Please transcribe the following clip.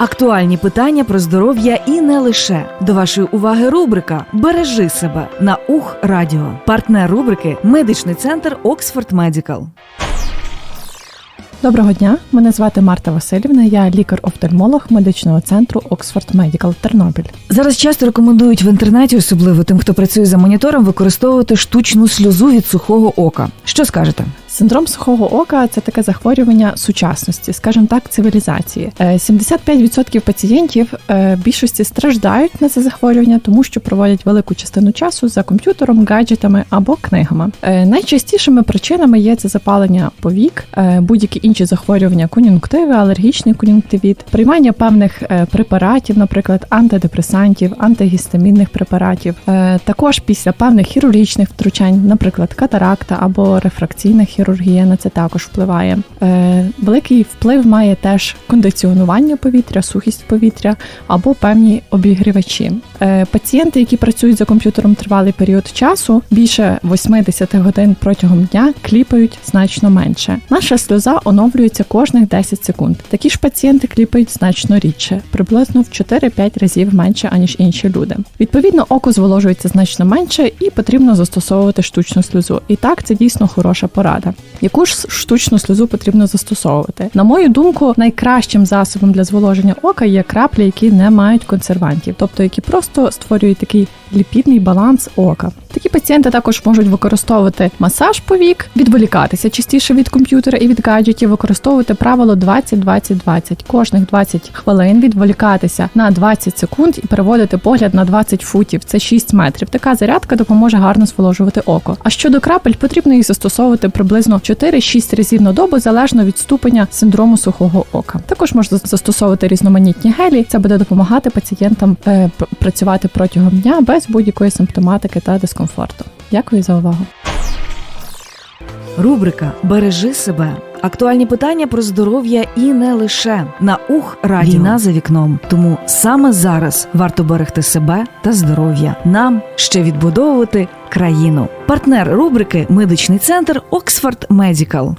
Актуальні питання про здоров'я і не лише до вашої уваги. Рубрика Бережи себе на Ух Радіо. Партнер рубрики Медичний центр Оксфорд Медікал. Доброго дня, мене звати Марта Васильівна. Я лікар-офтальмолог медичного центру Оксфорд Медікал Тернопіль. Зараз часто рекомендують в інтернеті, особливо тим, хто працює за монітором, використовувати штучну сльозу від сухого ока. Що скажете? Синдром сухого ока це таке захворювання сучасності, скажімо так, цивілізації. Е, 75% пацієнтів е, більшості страждають на це захворювання, тому що проводять велику частину часу за комп'ютером, гаджетами або книгами. Е, Найчастішими причинами є це запалення повік, е, будь-які інші захворювання кон'юнктиви, алергічний кон'юнктивіт, приймання певних е, препаратів, наприклад, антидепресантів, антигістамінних препаратів. Е, Також після певних хірургічних втручань, наприклад, катаракта або рефракційна хірургія на це також впливає. Е, Великий вплив має теж кондиціонування повітря, сухість повітря або певні обігрівачі. Е, Пацієнти, які працюють за комп'ютером тривалий період часу, більше 80 годин протягом дня кліпають значно менше. Наша сльоза оновлюється кожних 10 секунд. Такі ж пацієнти кліпають значно рідше, приблизно в 4-5 разів менше аніж інші люди. Відповідно, око зволожується значно менше і потрібно застосовувати штучну сльозу. І так це дійсно хороша порада. Яку ж штучну сльозу потрібно застосовувати? На мою думку, найкращим засобом для зволоження ока є краплі, які не мають консервантів, тобто які просто створюють такий ліпідний баланс ока. Такі пацієнти також можуть використовувати масаж повік, відволікатися частіше від комп'ютера і від гаджетів, використовувати правило 20-20-20. Кожних 20 хвилин відволікатися на 20 секунд і переводити погляд на 20 футів. Це 6 метрів. Така зарядка допоможе гарно зволожувати око. А щодо крапель, потрібно їх застосовувати приблизно 4-6 разів на добу, залежно від ступеня синдрому сухого ока. Також можна застосовувати різноманітні гелі. Це буде допомагати пацієнтам е, працювати протягом дня без будь-якої симптоматики та дискомфорту. Дякую за увагу. Рубрика Бережи себе. Актуальні питання про здоров'я і не лише на Ух Радіо. Війна за вікном. Тому саме зараз варто берегти себе та здоров'я. Нам ще відбудовувати країну. Партнер рубрики Медичний центр Оксфорд Медікал.